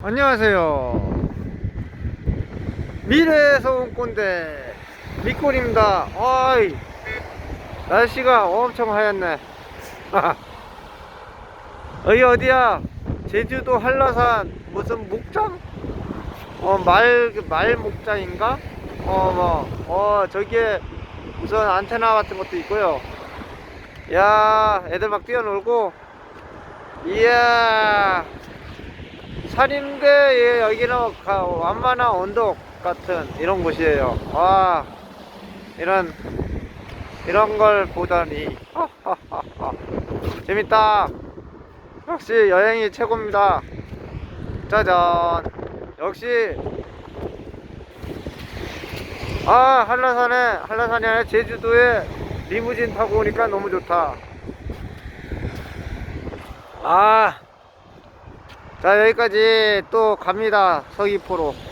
안녕하세요. 미래에서 온 꼰대 미꼴입니다. 어이 날씨가 엄청 하얗네. 여기 어디야? 제주도 한라산 무슨 목장? 어말 말 목장인가? 어뭐어 저기에 무슨 안테나 같은 것도 있고요. 야 애들 막 뛰어놀고 이야 산인데 예, 여기는 가- 완만한 언덕 같은 이런 곳이에요. 와 이런 이런 걸 보다니 재밌다. 역시 여행이 최고입니다. 짜잔 역시 아 한라산에 한라산이 아니라 제주도에 리무진 타고 오니까 너무 좋다. 아 자 여기까지 또 갑니다. 서귀포로